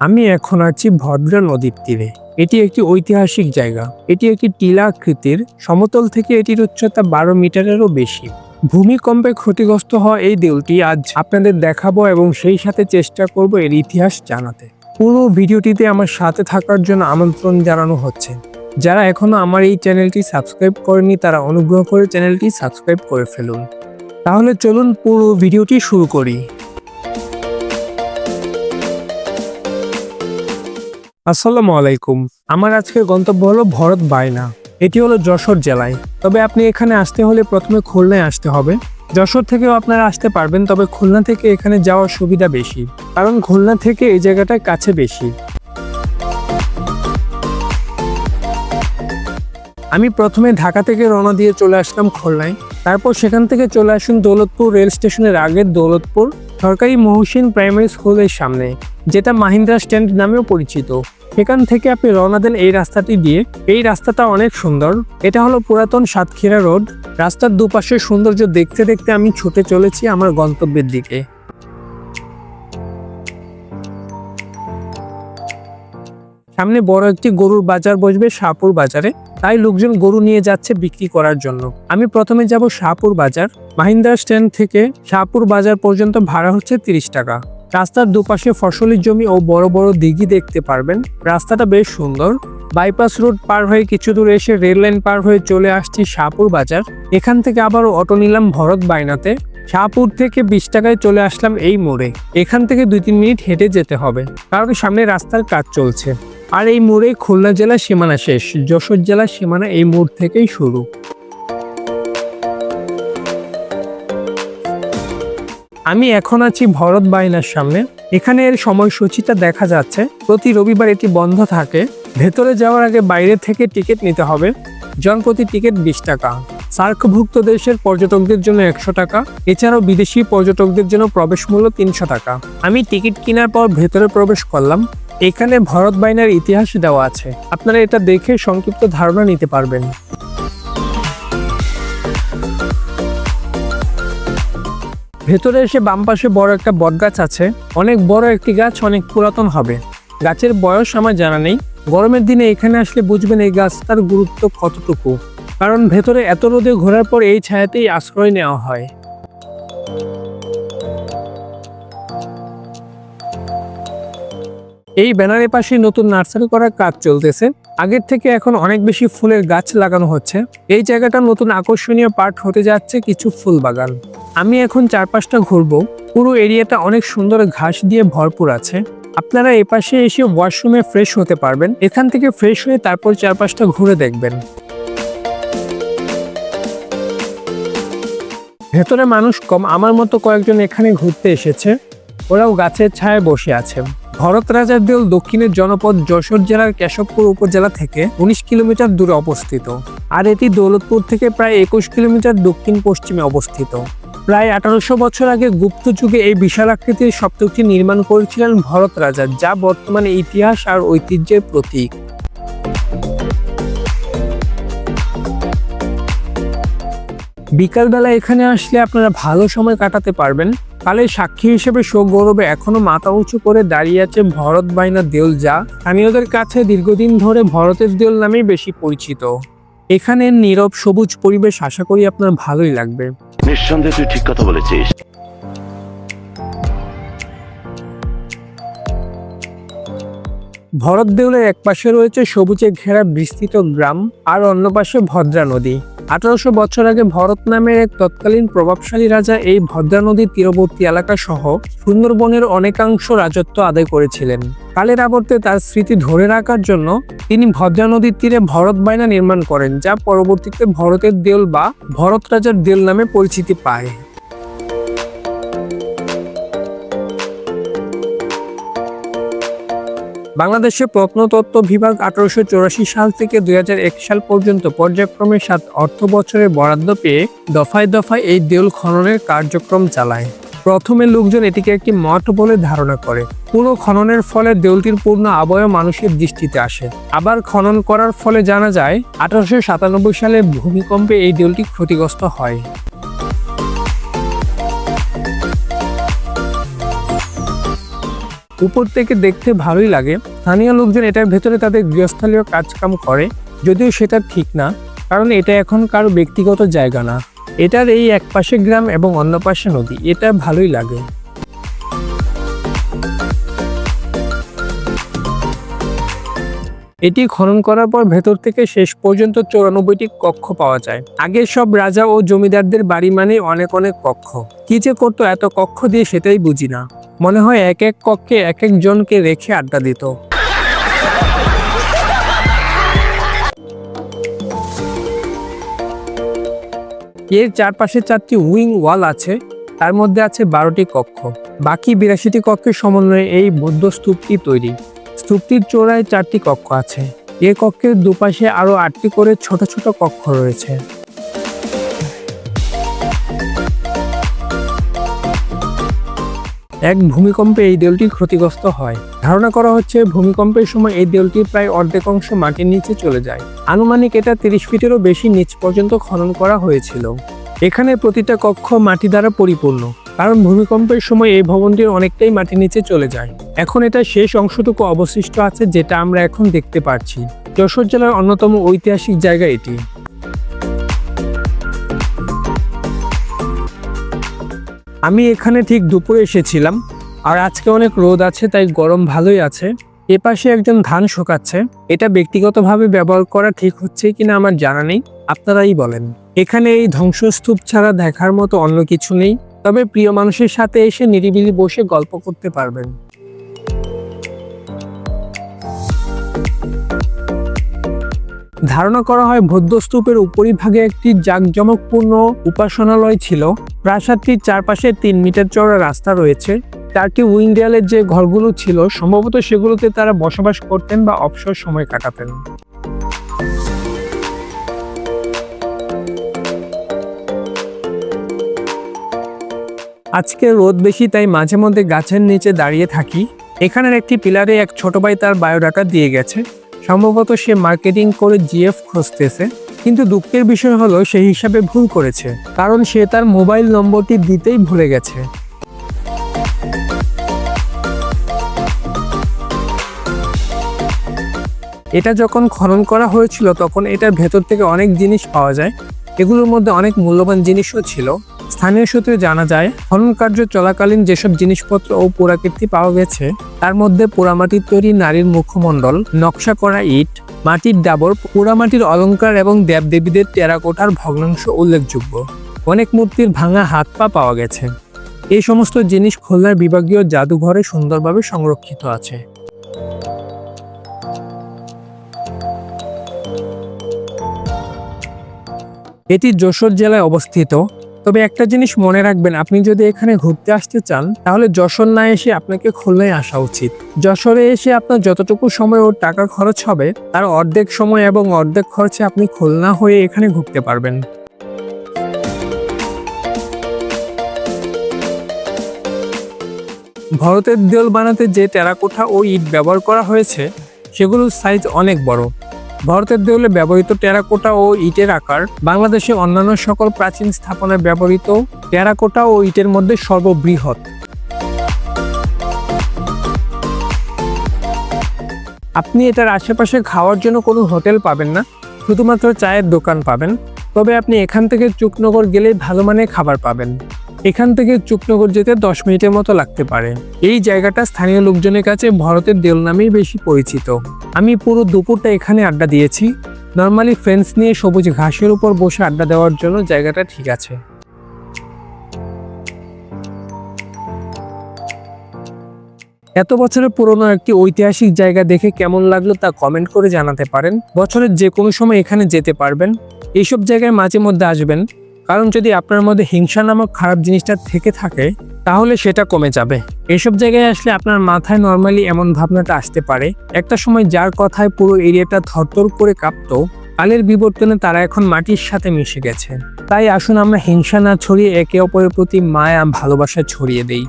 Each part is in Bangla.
আমি এখন আছি ভদ্রা নদীর তীরে। এটি একটি ঐতিহাসিক জায়গা। এটি একটি টিলা আকৃতির। সমতল থেকে এটির উচ্চতা বারো মিটারেরও বেশি। ভূমিকম্পে ক্ষতিগ্রস্ত হওয়া এই দেউলটি আজ আপনাদের দেখাবো এবং সেই সাথে চেষ্টা করব এর ইতিহাস জানাতে। পুরো ভিডিওটিতে আমার সাথে থাকার জন্য আমন্ত্রণ জানানো হচ্ছে। যারা এখনও আমার এই চ্যানেলটি সাবস্ক্রাইব করেনি তারা অনুগ্রহ করে চ্যানেলটি সাবস্ক্রাইব করে ফেলুন। তাহলে চলুন পুরো ভিডিওটি শুরু করি। আসসালামু আলাইকুম। আমার আজকের গন্তব্য হলো ভরত বায়না। এটি হলো যশোর জেলায়। তবে আপনি এখানে আসতে হলে প্রথমে খুলনায় আসতে হবে। যশোর থেকেও আপনারা আসতে পারবেন, তবে খুলনা থেকে এখানে যাওয়ার সুবিধা বেশি। কারণ খুলনা থেকে এই জায়গাটা কাছে বেশি। আমি প্রথমে ঢাকা থেকে রওনা দিয়ে চলে আসলাম খুলনায়। তারপর সেখান থেকে চলে আসুন দৌলতপুর রেল স্টেশনের আগে দৌলতপুর। সরকারি মহসিন প্রাইমারি স্কুলের সামনে, যেটা মাহিন্দ্রা স্ট্যান্ড নামেও পরিচিত। সেখান থেকে আপনি রওনা দেন এই রাস্তাটি দিয়ে। এই রাস্তাটা অনেক সুন্দর। এটা হলো পুরাতন সাতক্ষীরা রোড। রাস্তার দুপাশের সৌন্দর্য দেখতে দেখতে আমি ছুটে চলেছি আমার গন্তব্যের দিকে। সামনে বড় একটি গরুর বাজার বসবে শাহপুর বাজারে। তাই লোকজন গরু নিয়ে যাচ্ছে বিক্রি করার জন্য। আমি প্রথমে যাব শাহপুর বাজার। মাহিন্দ্রা স্ট্যান্ড থেকে শাহপুর বাজার পর্যন্ত ভাড়া হচ্ছে তিরিশ টাকা। রাস্তার দুপাশে ফসলের জমি ও বড় বড় দিঘি দেখতে পারবেন। রাস্তাটা বেশ সুন্দর। বাইপাস রোড পার হয়ে কিছু দূর এসে রেল লাইন পার হয়ে চলে আসছি শাহপুর বাজার। এখান থেকে আবারও অটো নিলাম ভরত বাইনাতে। শাহপুর থেকে বিশ টাকায় চলে আসলাম এই মোড়ে। এখান থেকে দুই তিন মিনিট হেঁটে যেতে হবে, কারণ সামনে রাস্তার কাজ চলছে। আর এই মোড়ে খুলনা জেলার সীমানা শেষ। যশোর জেলার সীমানা এই মোড় থেকেই শুরু। আমি এখন আছি ভরত বাইনার সামনে। এখানে এর সময়সূচিটা দেখা যাচ্ছে। প্রতি রবিবার এটি বন্ধ থাকে। ভেতরে যাওয়ার আগে বাইরে থেকে টিকিট নিতে হবে। জনপ্রতি টিকিট বিশ টাকা। সার্কভুক্ত দেশের পর্যটকদের জন্য একশো টাকা। এছাড়াও বিদেশি পর্যটকদের জন্য প্রবেশ মূল্য তিনশো টাকা। আমি টিকিট কেনার পর ভেতরে প্রবেশ করলাম। এখানে ভরত বাইনার ইতিহাস দেওয়া আছে। আপনারা এটা দেখে সংক্ষিপ্ত ধারণা নিতে পারবেন। ভেতরে এসে বাম পাশে বড় একটা বটগাছ আছে। অনেক বড় একটি গাছ, অনেক পুরাতন হবে। গাছের বয়স আমার জানা নেই। গরমের দিনে এখানে আসলে বুঝবেন এই গাছটার গুরুত্ব কতটুকু। কারণ ভেতরে এত রোদে ঘোরার পর এই ছায়াতেই আশ্রয় নেওয়া হয়। এই ব্যানারের পাশে নতুন নার্সারি করার কাজ চলতেছে। আগের থেকে এখন অনেক বেশি ফুলের গাছ লাগানো হচ্ছে। এই জায়গাটা নতুন আকর্ষণীয় পার্ট হতে যাচ্ছে কিছু ফুল বাগান আমি এখন চারপাশটা ঘুরবো। পুরো এরিয়াটা অনেক সুন্দর ঘাস দিয়ে ভরপুর আছে। আপনারা এপাশে এসে ওয়াশরুমে ফ্রেশ হতে পারবেন। এখান থেকে ফ্রেশ হয়ে তারপর চারপাশটা ঘুরে দেখবেন। ভেতরে মানুষ কম। আমার মতো কয়েকজন এখানে ঘুরতে এসেছে। ওরাও গাছের ছায়ায় বসে আছে। ভরত রাজার দেউল দক্ষিণের জনপদ যশোর জেলার কেশবপুর উপজেলা থেকে উনিশ কিলোমিটার দূরে অবস্থিত। আর এটি দৌলতপুর থেকে প্রায় একুশ কিলোমিটার দক্ষিণ পশ্চিমে অবস্থিত। প্রায় আঠারোশো বছর আগে গুপ্ত যুগে এই বিশাল আকৃতির সপ্তকটি নির্মাণ করেছিলেন ভরত রাজা, যা বর্তমানে ইতিহাস আর ঐতিহ্যের প্রতীক। বিকালবেলা এখানে আসলে আপনারা ভালো সময় কাটাতে পারবেন। কালের সাক্ষী হিসেবে গৌরবে এখনও মাথা উঁচু করে দাঁড়িয়ে আছে ভরত বাইনা দেউল যা স্থানীয়দের কাছে দীর্ঘদিন ধরে ভরতের দেউল নামেই বেশি পরিচিত। এখানে নীরব সবুজ পরিবেশ আশা করি আপনার ভালোই লাগবে। নিঃসন্দেহে তুই ঠিক কথা বলেছিস। ভরত দেউলের এক পাশে রয়েছে সবুজে ঘেরা বিস্তৃত গ্রাম আর অন্য পাশে ভদ্রা নদী। আঠারোশো বছর আগে ভরত নামের এক তৎকালীন প্রভাবশালী রাজা এই ভদ্রা নদীর তীরবর্তী এলাকা সহ সুন্দরবনের অনেকাংশ রাজত্ব আদায় করেছিলেন। কালের আবর্তে তার স্মৃতি ধরে রাখার জন্য তিনি ভদ্রা নদীর তীরে ভরত বায়না নির্মাণ করেন, যা পরবর্তীতে ভরতের দেউল বা ভরত রাজার দেউল নামে পরিচিতি পায়। বাংলাদেশের প্রত্নতত্ত্ব বিভাগ আঠারোশো সাল থেকে দুই হাজার এক সাল পর্যন্ত পর্যায়ক্রমে সাত অর্থ বছরের বরাদ্দ পেয়ে দফায় দফায় এই দেউল খননের কার্যক্রম চালায়। প্রথমে লোকজন এটিকে একটি মঠ বলে ধারণা করে। পুরো খননের ফলে দেউলটির পূর্ণ আবয় মানুষের দৃষ্টিতে আসে। আবার খনন করার ফলে জানা যায়, আঠারোশো সাতানব্বই সালে ভূমিকম্পে এই দেউলটি ক্ষতিগ্রস্ত হয়। উপর থেকে দেখতে ভালোই লাগে। স্থানীয় লোকজন এটার ভেতরে তাদের গৃহস্থালীয় কাজকাম করে, যদিও সেটা ঠিক না, কারণ এটা এখন কারও ব্যক্তিগত জায়গা না। এটার এই এক পাশে গ্রাম এবং অন্য পাশে নদী, এটা ভালোই লাগে। এটি খনন করার পর ভেতর থেকে শেষ পর্যন্ত চৌরানব্বইটি কক্ষ পাওয়া যায়। আগের সব রাজা ও জমিদারদের বাড়ি মানে অনেক অনেক কক্ষ। কি যে করতো এত কক্ষ দিয়ে সেটাই বুঝি না। মনে হয় এক এক কক্ষে এক এক জনকে রেখে আড্ডা দিত। এর চারপাশে চারটি উইং ওয়াল আছে, তার মধ্যে আছে বারোটি কক্ষ। বাকি বিরাশিটি কক্ষের সমন্বয়ে এই বৌদ্ধ স্তূপটি তৈরি। স্তূপটির চূড়ায় চারটি কক্ষ আছে। এ কক্ষের দুপাশে আরও আটটি করে ছোট ছোট কক্ষ রয়েছে। এক ভূমিকম্পে এই দেউলটি ক্ষতিগ্রস্ত হয়। ধারণা করা হচ্ছে ভূমিকম্পের সময় এই দেউলটির প্রায় অর্ধেক অংশ মাটির নিচে চলে যায়। আনুমানিক এটা তিরিশ ফিটেরও বেশি নিচ পর্যন্ত খনন করা হয়েছিল। এখানে প্রতিটা কক্ষ মাটি দ্বারা পরিপূর্ণ, কারণ ভূমিকম্পের সময় এই ভবনটির অনেকটাই মাটির নিচে চলে যায়। এখন এটা শেষ অংশটুকু অবশিষ্ট আছে যেটা আমরা এখন দেখতে পাচ্ছি যশোর জেলার অন্যতম ঐতিহাসিক জায়গা এটি। আমি এখানে ঠিক দুপুরে এসেছিলাম, আর আজকে অনেক রোদ আছে, তাই গরম ভালোই আছে। এ পাশে একজন ধান শোকাচ্ছে। এটা ব্যক্তিগতভাবে ব্যবহার করা ঠিক হচ্ছে কিনা আমার জানা নেই, আপনারাই বলেন। এখানে এই ধ্বংসস্তূপ ছাড়া দেখার মতো অন্য কিছু নেই, তবে প্রিয় মানুষের সাথে এসে নিরিবিলি বসে গল্প করতে পারবেন। ধারণা করা হয় বৌদ্ধস্তূপের উপরিভাগে একটি জাঁকজমকপূর্ণ উপাসনালয় ছিল। প্রাসাদটির চারপাশে তিন মিটার চওড়া রাস্তা রয়েছে। চারটি উইং দেয়ালের যে ঘরগুলো ছিল, সম্ভবত সেগুলোতে তারা বসবাস করতেন বা অবসর সময় কাটাতেন। আজকে রোদ বেশি, তাই মাঝে মধ্যে গাছের নিচে দাঁড়িয়ে থাকি। এখানের একটি পিলারে এক ছোট ভাই তার বায়োডাটা দিয়ে গেছে। সম্ভবত সে মার্কেটিং করে জিএফ খুঁজতেছে, কিন্তু দুঃখের বিষয় হলো সেই হিসাবে ভুল করেছে, কারণ সে তার মোবাইল নম্বরটি দিতেই ভুলে গেছে। এটা যখন খনন করা হয়েছিল, তখন এটার ভেতর থেকে অনেক জিনিস পাওয়া যায়, এগুলোর মধ্যে অনেক মূল্যবান জিনিসও ছিল। স্থানীয় সূত্রে জানা যায়, খনন কার্য চলাকালীন যেসব জিনিসপত্র ও পুরাকীর্তি পাওয়া গেছে, তার মধ্যে পোড়ামাটির তৈরি নারীর মুখমণ্ডল, নকশা করা ইট, মাটির ডাবর, পোড়ামাটির অলংকার এবং দেবদেবীদের টেরাকোটার ভগ্নাংশ উল্লেখযোগ্য। অনেক মূর্তির ভাঙা হাত পা পাওয়া গেছে। এই সমস্ত জিনিস খুলনার বিভাগীয় জাদুঘরে সুন্দরভাবে সংরক্ষিত আছে। এটি যশোর জেলায় অবস্থিত তবে একটা জিনিস মনে রাখবেন, আপনি যদি এখানে ঘুরতে আসতে চান, তাহলে যশোর না এসে আপনাকে খুলনায় আসা উচিত। যশোরে এসে আপনার যতটুকু সময় ও টাকা খরচ হবে, তার অর্ধেক সময় এবং অর্ধেক খরচে আপনি খুলনা হয়ে এখানে ঘুরতে পারবেন। ভরতের দেওয়াল বানাতে যে টেরাকোঠা ও ইট ব্যবহার করা হয়েছে, সেগুলোর সাইজ অনেক বড়। ভরতের দেউলে ব্যবহৃত টেরাকোটা ও ইটের আকার, বাংলাদেশে অন্যান্য সকল প্রাচীন স্থাপনায় ব্যবহৃত টেরাকোটা ও ইটের মধ্যে সর্ববৃহৎ। আপনি এটার আশেপাশে খাওয়ার জন্য কোনো হোটেল পাবেন না? শুধুমাত্র চায়ের দোকান পাবেন, তবে আপনি এখান থেকে চুকনগর গেলে ভালো মানের খাবার পাবেন। এখান থেকে চুকনগর যেতে দশ মিনিটের মতো লাগতে পারে। এই জায়গাটা স্থানীয় লোকজনের কাছে ভরতের দেল নামেই বেশি পরিচিত। আমি পুরো দুপুরটা এখানে আড্ডা দিয়েছি। নর্মালি ফ্রেন্ডস নিয়ে সবুজ ঘাসের উপর বসে আড্ডা দেওয়ার জন্য জায়গাটা ঠিক আছে। এত বছরের পুরনো একটি ঐতিহাসিক জায়গা দেখে কেমন লাগল তা কমেন্ট করে জানাতে পারেন। বছরের যে কোনো সময় এখানে যেতে পারবেন। এইসব জায়গায় মাঝে মধ্যে আসবেন। কারণ যদি আপনার মধ্যে হিংসা নামক খারাপ জিনিসটা থেকে থাকে, তাহলে সেটা কমে যাবে। এসব জায়গায় আসলে আপনার মাথায় নর্মালি এমন ভাবনাটা আসতে পারে। একটা সময় যার কথায় পুরো এরিয়াটা থরথর করে কাঁপতো, কালের বিবর্তনে তারা এখন মাটির সাথে মিশে গেছে। তাই আসুন আমরা হিংসা না ছড়িয়ে একে অপরের প্রতি মায়া, ভালোবাসা ছড়িয়ে দেই।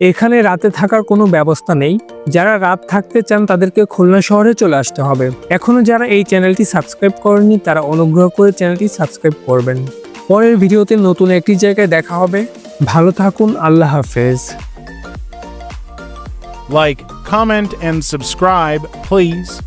এখানে রাতে থাকার কোনো ব্যবস্থা নেই। যারা রাত থাকতে চান তাদেরকে খুলনা শহরে চলে আসতে হবে। এখনও যারা এই চ্যানেলটি সাবস্ক্রাইব করেনি তারা অনুগ্রহ করে চ্যানেলটি সাবস্ক্রাইব করবেন। পরের ভিডিওতে নতুন একটি জায়গায় দেখা হবে। ভালো থাকুন আল্লাহ হাফেজ। Like, comment, and subscribe, please.